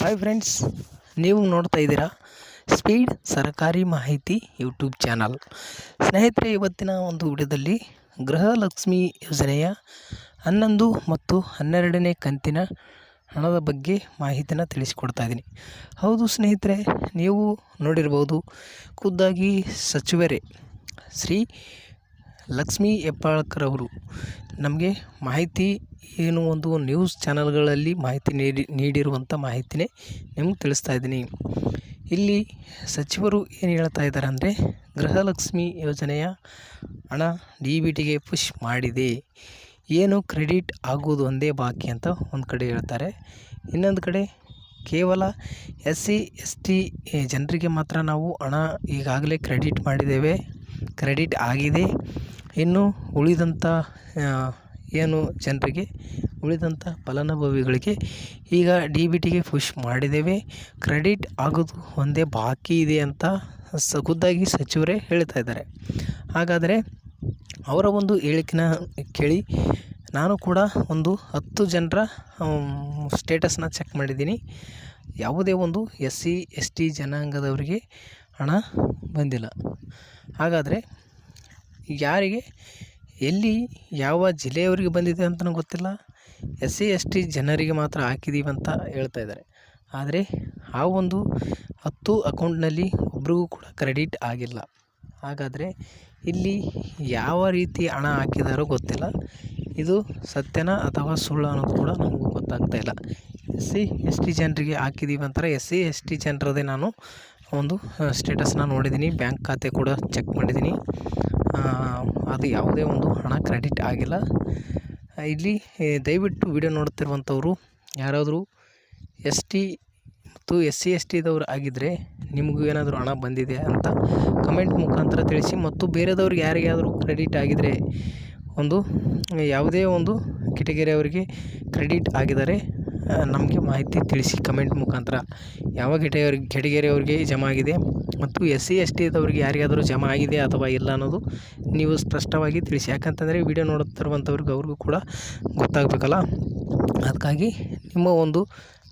Hi friends ನೀವು ನೋಡ್ತಾ ಇದ್ದೀರಾ ಸ್ಪೀಡ್ ಸರಕಾರಿ ಮಾಹಿತಿ ಯೂಟ್ಯೂಬ್ ಚಾನಲ್ ಸ್ನೇಹಿತರೆ, ಇವತ್ತಿನ ಒಂದು ವಿಡಿಯೋದಲ್ಲಿ ಗೃಹಲಕ್ಷ್ಮಿ ಯೋಜನೆಯ ಹನ್ನೊಂದು ಮತ್ತು ಹನ್ನೆರಡನೇ ಕಂತಿನ ಹಣದ ಬಗ್ಗೆ ಮಾಹಿತಿನ ತಿಳಿಸಿಕೊಡ್ತಾ ಇದ್ದೀನಿ. ಹೌದು ಸ್ನೇಹಿತರೆ, ನೀವು ನೋಡಿರ್ಬೋದು, ಖುದ್ದಾಗಿ ಸಚಿವರೇ ಶ್ರೀ ಲಕ್ಷ್ಮೀ ಹೆಬ್ಬಾಳ್ಕರವರು. ನಮಗೆ ಮಾಹಿತಿ ಏನು ಒಂದು ನ್ಯೂಸ್ ಚಾನಲ್ಗಳಲ್ಲಿ ಮಾಹಿತಿ ನೀಡಿ ನೀಡಿರುವಂಥ ಮಾಹಿತಿನೇ ನಿಮ್ಗೆ ತಿಳಿಸ್ತಾ ಇದ್ದೀನಿ. ಇಲ್ಲಿ ಸಚಿವರು ಏನು ಹೇಳ್ತಾ ಇದ್ದಾರೆ ಅಂದರೆ ಗೃಹಲಕ್ಷ್ಮಿ ಯೋಜನೆಯ ಹಣ ಡಿ ಬಿ ಟಿಗೆ ಪುಷ್ ಮಾಡಿದೆ. ಏನು ಕ್ರೆಡಿಟ್ ಆಗೋದು ಒಂದೇ ಬಾಕಿ ಅಂತ ಒಂದು ಕಡೆ ಹೇಳ್ತಾರೆ. ಇನ್ನೊಂದು ಕಡೆ, ಕೇವಲ ಎಸ್ ಸಿ ಎಸ್ ಟಿ ಜನರಿಗೆ ಮಾತ್ರ ನಾವು ಹಣ ಈಗಾಗಲೇ ಕ್ರೆಡಿಟ್ ಮಾಡಿದ್ದೇವೆ. ಕ್ರೆಡಿಟ್ ಆಗಿದೆ. ಇನ್ನು ಉಳಿದಂಥ ಏನು ಜನರಿಗೆ ಉಳಿದಂಥ ಫಲಾನುಭವಿಗಳಿಗೆ ಈಗ ಡಿ ಬಿ ಟಿಗೆ ಪುಷ್ ಮಾಡಿದ್ದೇವೆ. ಕ್ರೆಡಿಟ್ ಆಗೋದು ಒಂದೇ ಬಾಕಿ ಇದೆ ಅಂತ ಸ ಖುದ್ದಾಗಿ ಸಚಿವರೇ ಹೇಳ್ತಾ ಇದ್ದಾರೆ. ಹಾಗಾದರೆ ಅವರ ಒಂದು ಹೇಳಿಕೆನ ಕೇಳಿ ನಾನು ಕೂಡ ಒಂದು ಹತ್ತು ಜನರ ಸ್ಟೇಟಸ್ನ ಚೆಕ್ ಮಾಡಿದ್ದೀನಿ. ಯಾವುದೇ ಒಂದು ಎಸ್ ಸಿ ಎಸ್ ಟಿ ಜನಾಂಗದವರಿಗೆ ಹಣ ಬಂದಿಲ್ಲ. ಹಾಗಾದರೆ ಯಾರಿಗೆ? ಎಲ್ಲಿ, ಯಾವ ಜಿಲ್ಲೆಯವರಿಗೆ ಬಂದಿದೆ ಅಂತಲೂ ಗೊತ್ತಿಲ್ಲ. ಎಸ್ ಸಿ ಎಸ್ ಟಿ ಜನರಿಗೆ ಮಾತ್ರ ಹಾಕಿದ್ದೀವಿ ಅಂತ ಹೇಳ್ತಾ ಇದ್ದಾರೆ. ಆದರೆ ಆ ಒಂದು ಹತ್ತು ಅಕೌಂಟ್ನಲ್ಲಿ ಒಬ್ರಿಗೂ ಕೂಡ ಕ್ರೆಡಿಟ್ ಆಗಿಲ್ಲ. ಹಾಗಾದರೆ ಇಲ್ಲಿ ಯಾವ ರೀತಿ ಹಣ ಹಾಕಿದಾರೋ ಗೊತ್ತಿಲ್ಲ. ಇದು ಸತ್ಯನ ಅಥವಾ ಸುಳ್ಳು ಅನ್ನೋದು ಕೂಡ ನಮಗೂ ಗೊತ್ತಾಗ್ತಾ ಇಲ್ಲ. ಎಸ್ ಸಿ ಎಸ್ ಟಿ ಜನರಿಗೆ ಹಾಕಿದ್ದೀವಿ ಅಂತಾರೆ ಎಸ್ ಸಿ ಎಸ್ ಟಿ ಜನರದೇ ನಾನು ಒಂದು ಸ್ಟೇಟಸ್ನ ನೋಡಿದ್ದೀನಿ ಬ್ಯಾಂಕ್ ಖಾತೆ ಕೂಡ ಚೆಕ್ ಮಾಡಿದ್ದೀನಿ ಅದು ಯಾವುದೇ ಒಂದು ಹಣ ಕ್ರೆಡಿಟ್ ಆಗಿಲ್ಲ. ಇಲ್ಲಿ ದಯವಿಟ್ಟು ವಿಡಿಯೋ ನೋಡ್ತಿರುವಂಥವ್ರು ಯಾರಾದರೂ ಎಸ್ ಟಿ ಮತ್ತು ಎಸ್ ಸಿ ಎಸ್ ಟಿದವ್ರು ಆಗಿದ್ದರೆ ನಿಮಗೂ ಏನಾದರೂ ಹಣ ಬಂದಿದೆ ಅಂತ ಕಮೆಂಟ್ ಮುಖಾಂತರ ತಿಳಿಸಿ ಮತ್ತು ಬೇರೆದವ್ರಿಗೆ ಯಾರಿಗಾದರೂ ಕ್ರೆಡಿಟ್ ಆಗಿದ್ದರೆ ಒಂದು ಯಾವುದೇ ಒಂದು ಕೆಟಗರಿಯವರಿಗೆ ಕ್ರೆಡಿಟ್ ಆಗಿದ್ದಾರೆ ನಮಗೆ ಮಾಹಿತಿ ತಿಳಿಸಿ ಕಮೆಂಟ್ ಮುಖಾಂತರ. ಯಾವ ಕೆಟಗರಿ ಕೆಟಗರಿಯವರಿಗೆ ಜಮಾ ಆಗಿದೆ ಮತ್ತು ಎಸ್ ಸಿ ಎಸ್ ಟಿದವ್ರಿಗೆ ಯಾರಿಗಾದರೂ ಜಮಾ ಆಗಿದೆ ಅಥವಾ ಇಲ್ಲ ಅನ್ನೋದು ನೀವು ಸ್ಪಷ್ಟವಾಗಿ ತಿಳಿಸಿ. ಯಾಕಂತಂದರೆ ವಿಡಿಯೋ ನೋಡುತ್ತಿರುವಂಥವ್ರಿಗೆ ಅವ್ರಿಗೂ ಕೂಡ ಗೊತ್ತಾಗಬೇಕಲ್ಲ. ಅದಕ್ಕಾಗಿ ನಿಮ್ಮ ಒಂದು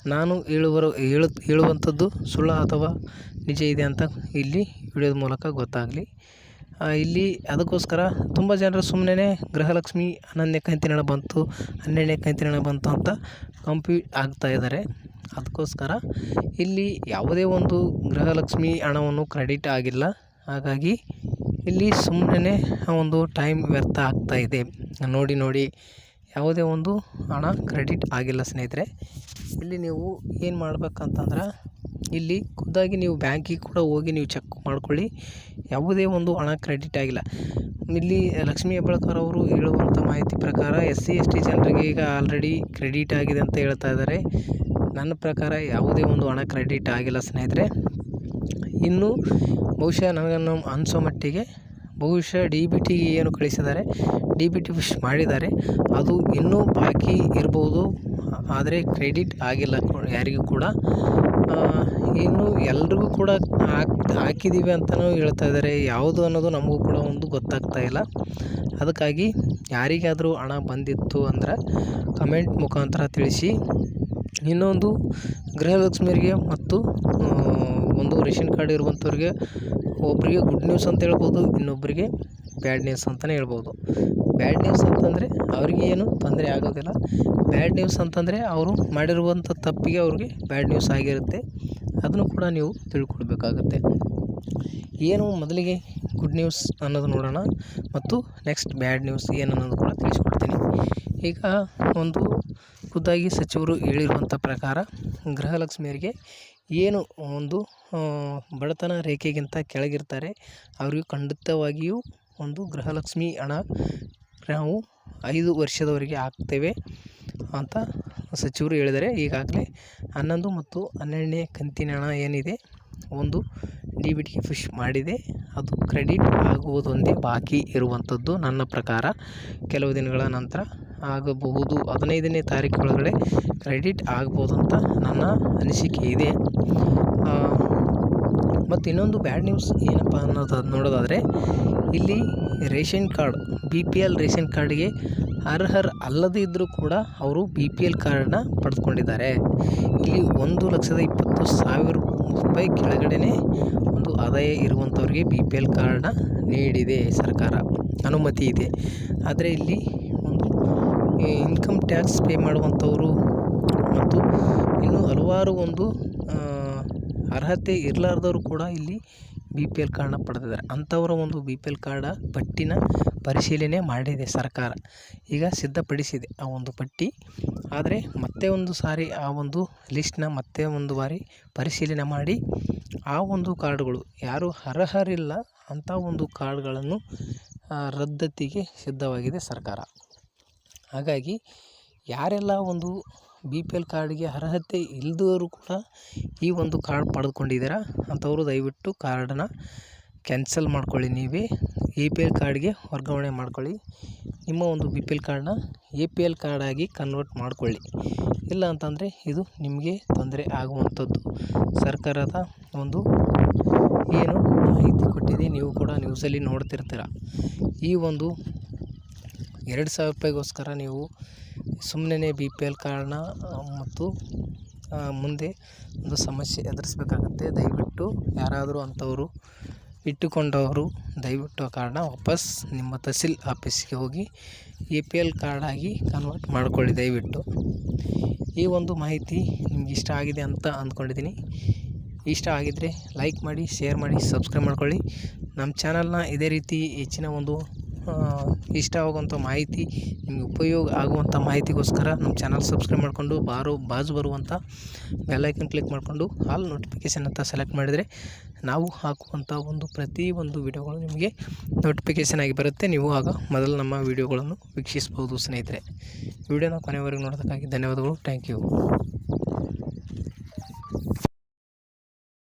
ನಾನು ಹೇಳುವರು, ಹೇಳು, ಹೇಳುವಂಥದ್ದು ಸುಳ್ಳು ಅಥವಾ ನಿಜ ಇದೆ ಅಂತ ಇಲ್ಲಿ ವಿಡಿಯೋದ ಮೂಲಕ ಗೊತ್ತಾಗಲಿ. ಇಲ್ಲಿ ಅದಕ್ಕೋಸ್ಕರ ತುಂಬ ಜನರು ಸುಮ್ಮನೆ ಗೃಹಲಕ್ಷ್ಮಿ ಹನ್ನೊಂದನೇ ಕಂತಿನ ಬಂತು ಹನ್ನೆರಡನೇ ಕಂತಿನ ಬಂತು ಅಂತ ಕಂಪ್ಯೂ ಆಗ್ತಾ ಇದ್ದಾರೆ ಅದಕ್ಕೋಸ್ಕರ ಇಲ್ಲಿ ಯಾವುದೇ ಒಂದು ಗೃಹಲಕ್ಷ್ಮಿ ಹಣವನ್ನು ಕ್ರೆಡಿಟ್ ಆಗಿಲ್ಲ. ಹಾಗಾಗಿ ಇಲ್ಲಿ ಸುಮ್ಮನೆ ಒಂದು ಟೈಮ್ ವ್ಯರ್ಥ ಆಗ್ತಾ ಇದೆ. ನೋಡಿ ನೋಡಿ, ಯಾವುದೇ ಒಂದು ಹಣ ಕ್ರೆಡಿಟ್ ಆಗಿಲ್ಲ ಸ್ನೇಹಿತರೆ. ಇಲ್ಲಿ ನೀವು ಏನು ಮಾಡ್ಬೇಕಂತಂದ್ರೆ ಇಲ್ಲಿ ಖುದ್ದಾಗಿ ನೀವು ಬ್ಯಾಂಕಿಗೆ ಕೂಡ ಹೋಗಿ ನೀವು ಚೆಕ್ ಮಾಡ್ಕೊಳ್ಳಿ. ಯಾವುದೇ ಒಂದು ಹಣ ಕ್ರೆಡಿಟ್ ಆಗಿಲ್ಲ. ಇಲ್ಲಿ ಲಕ್ಷ್ಮೀ ಹೆಬ್ಬಾಳ್ಕರ್ ಅವರು ಹೇಳುವಂಥ ಮಾಹಿತಿ ಪ್ರಕಾರ ಎಸ್ ಸಿ ಎಸ್ ಟಿ ಜನರಿಗೆ ಈಗ ಆಲ್ರೆಡಿ ಕ್ರೆಡಿಟ್ ಆಗಿದೆ ಅಂತ ಹೇಳ್ತಾ ಇದ್ದಾರೆ. ನನ್ನ ಪ್ರಕಾರ ಯಾವುದೇ ಒಂದು ಹಣ ಕ್ರೆಡಿಟ್ ಆಗಿಲ್ಲ ಸ್ನೇಹಿತರೆ. ಇನ್ನು ಬಹುಶಃ ನನಗನ್ನು ಅನಿಸೋ ಮಟ್ಟಿಗೆ ಬಹುಶಃ ಡಿ ಬಿ ಟಿಗೆ ಏನು ಕಳಿಸಿದ್ದಾರೆ, ಡಿ ಬಿ ಟಿ ಫಿಶ್ ಮಾಡಿದ್ದಾರೆ. ಅದು ಇನ್ನೂ ಬಾಕಿ ಇರ್ಬೋದು. ಆದರೆ ಕ್ರೆಡಿಟ್ ಆಗಿಲ್ಲ ಯಾರಿಗೂ ಕೂಡ. ಇನ್ನು ಎಲ್ರಿಗೂ ಕೂಡ ಹಾಕ್ ಹಾಕಿದ್ದೀವಿ ಅಂತಲೂ ಹೇಳ್ತಾ ಇದ್ದಾರೆ ಯಾವುದು ಅನ್ನೋದು ನಮಗೂ ಕೂಡ ಒಂದು ಗೊತ್ತಾಗ್ತಾ ಇಲ್ಲ. ಅದಕ್ಕಾಗಿ ಯಾರಿಗಾದರೂ ಹಣ ಬಂದಿತ್ತು ಅಂದರೆ ಕಮೆಂಟ್ ಮುಖಾಂತರ ತಿಳಿಸಿ. ಇನ್ನೊಂದು ಗೃಹಲಕ್ಷ್ಮಿಯರಿಗೆ ಮತ್ತು ಒಂದು ರೇಷನ್ ಕಾರ್ಡ್ ಇರುವಂಥವ್ರಿಗೆ ಒಬ್ಬರಿಗೆ ಗುಡ್ ನ್ಯೂಸ್ ಅಂತ ಹೇಳ್ಬೋದು ಇನ್ನೊಬ್ಬರಿಗೆ ಬ್ಯಾಡ್ ನ್ಯೂಸ್ ಅಂತಲೇ ಹೇಳ್ಬೋದು. ಬ್ಯಾಡ್ ನ್ಯೂಸ್ ಅಂತಂದರೆ ಅವ್ರಿಗೆ ಏನು ತೊಂದರೆ ಆಗೋದಿಲ್ಲ. ಬ್ಯಾಡ್ ನ್ಯೂಸ್ ಅಂತಂದರೆ ಅವರು ಮಾಡಿರುವಂಥ ತಪ್ಪಿಗೆ ಅವ್ರಿಗೆ ಬ್ಯಾಡ್ ನ್ಯೂಸ್ ಆಗಿರುತ್ತೆ. ಅದನ್ನು ಕೂಡ ನೀವು ತಿಳ್ಕೊಳ್ಬೇಕಾಗತ್ತೆ. ಏನು ಮೊದಲಿಗೆ ಗುಡ್ ನ್ಯೂಸ್ ಅನ್ನೋದು ನೋಡೋಣ ಮತ್ತು ನೆಕ್ಸ್ಟ್ ಬ್ಯಾಡ್ ನ್ಯೂಸ್ ಏನು ಅನ್ನೋದು ಕೂಡ ತಿಳಿಸ್ಕೊಡ್ತೀನಿ. ಈಗ ಒಂದು ಖುದ್ದಾಗಿ ಸಚಿವರು ಹೇಳಿರುವಂಥ ಪ್ರಕಾರ ಗೃಹಲಕ್ಷ್ಮಿಯರಿಗೆ ಏನು ಒಂದು ಬಡತನ ರೇಖೆಗಿಂತ ಕೆಳಗಿರ್ತಾರೆ. ಅವರಿಗೆ ಖಂಡಿತವಾಗಿಯೂ ಒಂದು ಗೃಹಲಕ್ಷ್ಮಿ ಹಣ ನಾವು ಐದು ವರ್ಷದವರೆಗೆ ಹಾಕ್ತೇವೆ ಅಂತ ಸಚಿವರು ಹೇಳಿದರೆ ಈಗಾಗಲೇ ಹನ್ನೊಂದು ಮತ್ತು ಹನ್ನೆರಡನೇ ಕಂತಿನ ಹಣ ಏನಿದೆ, ಒಂದು ಡಿ ಬಿ ಟಿಗೆ ಫಿಶ್ ಮಾಡಿದೆ. ಅದು ಕ್ರೆಡಿಟ್ ಆಗುವುದೊಂದೇ ಬಾಕಿ ಇರುವಂಥದ್ದು ನನ್ನ ಪ್ರಕಾರ. ಕೆಲವು ದಿನಗಳ ನಂತರ ಆಗಬಹುದು. ಹದಿನೈದನೇ ತಾರೀಕು ಒಳಗಡೆ ಕ್ರೆಡಿಟ್ ಆಗ್ಬೋದು ಅಂತ ನನ್ನ ಅನಿಸಿಕೆ ಇದೆ. ಮತ್ತು ಇನ್ನೊಂದು ಬ್ಯಾಡ್ ನ್ಯೂಸ್ ಏನಪ್ಪ ಅನ್ನೋದು ನೋಡೋದಾದರೆ, ಇಲ್ಲಿ ration card B P L ration ಕಾರ್ಡಿಗೆ ಅರ್ಹರ್ ಅಲ್ಲದೇ ಇದ್ದರೂ ಕೂಡ ಅವರು ಬಿ ಪಿ ಎಲ್ ಕಾರ್ಡನ್ನ ಪಡೆದುಕೊಂಡಿದ್ದಾರೆ. ಇಲ್ಲಿ ಒಂದು ಲಕ್ಷದ ಇಪ್ಪತ್ತು ಸಾವಿರ ರೂಪಾಯಿ ಕೆಳಗಡೆನೇ ಒಂದು ಆದಾಯ ಇರುವಂಥವ್ರಿಗೆ ಬಿ ಪಿ ಎಲ್ ಕಾರ್ಡನ್ನ ನೀಡಿದೆ ಸರ್ಕಾರ. ಅನುಮತಿ ಇದೆ. ಆದರೆ ಇಲ್ಲಿ ಒಂದು ಇನ್ಕಮ್ ಟ್ಯಾಕ್ಸ್ ಪೇ ಮಾಡುವಂಥವರು ಮತ್ತು ಇನ್ನೂ ಹಲವಾರು ಒಂದು ಅರ್ಹತೆ ಇರಲಾರ್ದವರು ಕೂಡ ಇಲ್ಲಿ ಬಿ ಪಿ ಎಲ್ ಕಾರ್ಡನ್ನ ಪಡೆದಿದ್ದಾರೆ. ಅಂಥವರ ಒಂದು ಬಿ ಪಿ ಎಲ್ ಕಾರ್ಡ ಪಟ್ಟಿನ ಪರಿಶೀಲನೆ ಮಾಡಿದೆ ಸರ್ಕಾರ. ಈಗ ಸಿದ್ಧಪಡಿಸಿದೆ ಆ ಒಂದು ಪಟ್ಟಿ. ಆದರೆ ಮತ್ತೆ ಒಂದು ಸಾರಿ ಆ ಒಂದು ಲಿಸ್ಟ್ನ ಮತ್ತೆ ಒಂದು ಬಾರಿ ಪರಿಶೀಲನೆ ಮಾಡಿ ಆ ಒಂದು ಕಾರ್ಡ್ಗಳು ಯಾರು ಅರ್ಹರಿಲ್ಲ ಅಂಥ ಒಂದು ಕಾರ್ಡ್ಗಳನ್ನು ರದ್ದತಿಗೆ ಸಿದ್ಧವಾಗಿದೆ ಸರ್ಕಾರ. ಹಾಗಾಗಿ ಯಾರೆಲ್ಲ ಒಂದು ಬಿ ಪಿ ಎಲ್ ಕಾರ್ಡ್ಗೆ ಅರ್ಹತೆ ಇಲ್ಲದವರು ಕೂಡ ಈ ಒಂದು ಕಾರ್ಡ್ ಪಡೆದುಕೊಂಡಿದ್ದೀರಾ ಅಂಥವರು ದಯವಿಟ್ಟು ಕಾರ್ಡನ್ನು ಕ್ಯಾನ್ಸಲ್ ಮಾಡ್ಕೊಳ್ಳಿ ನೀವೇ. ಎ ಪಿ ಎಲ್ ಕಾರ್ಡ್ಗೆ ವರ್ಗಾವಣೆ ಮಾಡ್ಕೊಳ್ಳಿ. ನಿಮ್ಮ ಒಂದು ಬಿ ಪಿ ಎಲ್ ಕಾರ್ಡನ್ನ ಎ ಪಿ ಎಲ್ ಕಾರ್ಡಾಗಿ ಕನ್ವರ್ಟ್ ಮಾಡಿಕೊಳ್ಳಿ. ಇಲ್ಲ ಅಂತಂದರೆ ಇದು ನಿಮಗೆ ತೊಂದರೆ ಆಗುವಂಥದ್ದು. ಸರ್ಕಾರದ ಒಂದು ಏನು ಮಾಹಿತಿ ಕೊಟ್ಟಿದೆ, ನೀವು ಕೂಡ ನ್ಯೂಸಲ್ಲಿ ನೋಡ್ತಿರ್ತೀರ. ಈ ಒಂದು ಎರಡು ಸಾವಿರ ರೂಪಾಯಿಗೋಸ್ಕರ ನೀವು ಸುಮ್ಮನೆ ಬಿ ಪಿ ಎಲ್ ಕಾರ್ಡ್ನ ಮತ್ತು ಮುಂದೆ ಒಂದು ಸಮಸ್ಯೆ ಎದುರಿಸ್ಬೇಕಾಗತ್ತೆ. ದಯವಿಟ್ಟು ಯಾರಾದರೂ ಅಂಥವರು ಇಟ್ಟುಕೊಂಡವರು ದಯವಿಟ್ಟು ಆ ಕಾರ್ಡನ್ನ ವಾಪಸ್ ನಿಮ್ಮ ತಹಸೀಲ್ ಆಫೀಸ್ಗೆ ಹೋಗಿ ಎ ಪಿ ಎಲ್ ಕಾರ್ಡಾಗಿ ಕನ್ವರ್ಟ್ ಮಾಡಿಕೊಳ್ಳಿ ದಯವಿಟ್ಟು. ಈ ಒಂದು ಮಾಹಿತಿ ನಿಮ್ಗೆ ಇಷ್ಟ ಆಗಿದೆ ಅಂತ ಅಂದ್ಕೊಂಡಿದ್ದೀನಿ. ಇಷ್ಟ ಆಗಿದ್ದರೆ ಲೈಕ್ ಮಾಡಿ, ಶೇರ್ ಮಾಡಿ, ಸಬ್ಸ್ಕ್ರೈಬ್ ಮಾಡ್ಕೊಳ್ಳಿ. ನಮ್ಮ ಚಾನಲ್ನ ಇದೇ ರೀತಿ ಹೆಚ್ಚಿನ ಒಂದು ಇಷ್ಟ ಆಗುವಂಥ ಮಾಹಿತಿ, ನಿಮಗೆ ಉಪಯೋಗ ಆಗುವಂಥ ಮಾಹಿತಿಗೋಸ್ಕರ ನಮ್ಮ ಚಾನಲ್ ಸಬ್ಸ್ಕ್ರೈಬ್ ಮಾಡಿಕೊಂಡು ಬಾರು, ಬಾಜು ಬರುವಂಥ ಬೆಲ್ಲೈಕನ್ ಕ್ಲಿಕ್ ಮಾಡಿಕೊಂಡು ಆಲ್ ನೋಟಿಫಿಕೇಷನ್ ಅಂತ ಸೆಲೆಕ್ಟ್ ಮಾಡಿದರೆ ನಾವು ಹಾಕುವಂಥ ಒಂದು ಪ್ರತಿ ಒಂದು ವಿಡಿಯೋಗಳು ನಿಮಗೆ ನೋಟಿಫಿಕೇಷನ್ ಆಗಿ ಬರುತ್ತೆ. ನೀವು ಆಗ ಮೊದಲು ನಮ್ಮ ವಿಡಿಯೋಗಳನ್ನು ವೀಕ್ಷಿಸ್ಬೋದು ಸ್ನೇಹಿತರೆ. ವಿಡಿಯೋನ ಕೊನೆವರೆಗೂ ನೋಡೋದಕ್ಕಾಗಿ ಧನ್ಯವಾದಗಳು. Thank you